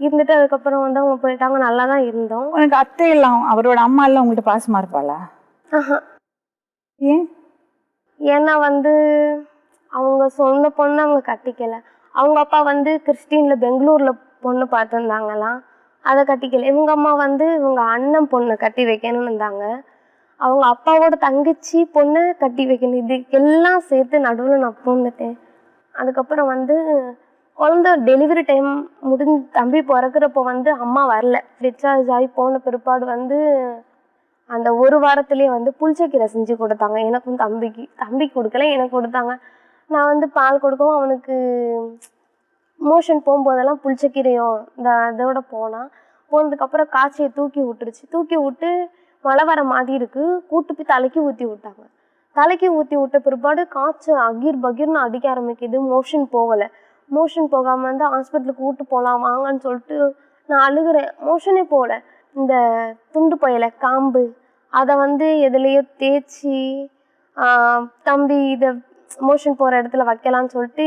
இருந்துட்டு அதுக்கப்புறம் வந்து அவங்க போயிட்டாங்க நல்லா தான் இருந்தோம். உனக்கு அத்தை எல்லாம் அவரோட அம்மா எல்லாம் உங்கள்கிட்ட பாசமா இருப்பாளா? ஆஹா. ஏன்? ஏன்னா வந்து அவங்க சொந்த பொண்ணு அவங்க கட்டிக்கல. அவங்க அப்பா வந்து கிறிஸ்டின்ல பெங்களூர்ல பொண்ணு பார்த்துருந்தாங்களாம் அதை கட்டிக்கல. இவங்க அம்மா வந்து இவங்க அண்ணன் பொண்ணை கட்டி வைக்கணும்னு இருந்தாங்க. அவங்க அப்பாவோட தங்கச்சி பொண்ணை கட்டி வைக்கணும். இது எல்லாம் சேர்த்து நடுவில் நான் பூந்துட்டேன். அதுக்கப்புறம் வந்து குழந்த டெலிவரி டைம் முடிஞ்சு தம்பி பிறக்கிறப்போ வந்து அம்மா வரல. டிஸ்சார்ஜ் ஆகி போன பிற்பாடு வந்து அந்த ஒரு வாரத்துலேயே வந்து புளிச்சக்கீரை செஞ்சு கொடுத்தாங்க. எனக்கும் தம்பிக்கு. தம்பிக்கு கொடுக்கல எனக்கு கொடுத்தாங்க. நான் வந்து பால் கொடுக்கவும் அவனுக்கு மோஷன் போகும்போதெல்லாம் புளிச்சக்கீரையும் இந்த இதோட போனான் போனதுக்கப்புறம் காய்ச்சியை தூக்கி விட்டுருச்சு. தூக்கி விட்டு மழை வர மாதிரி இருக்குது கூட்டு போய் தலைக்கு ஊற்றி விட்டாங்க. தலைக்கு ஊற்றி விட்ட பிற்பாடு காய்ச்சல் அகீர் பகீர்னு அடிக்க ஆரம்பிக்குது. மோஷன் போகலை. மோஷன் போகாமல் வந்து ஹாஸ்பிட்டலுக்கு கூட்டு போகலாம் வாங்கன்னு சொல்லிட்டு நான் அழுகுறேன். மோஷனே போகல. இந்த துண்டு பையில காம்பு அதை வந்து எதுலேயோ தேய்ச்சி தம்பி இதை மோஷன் போகிற இடத்துல வைக்கலான்னு சொல்லிட்டு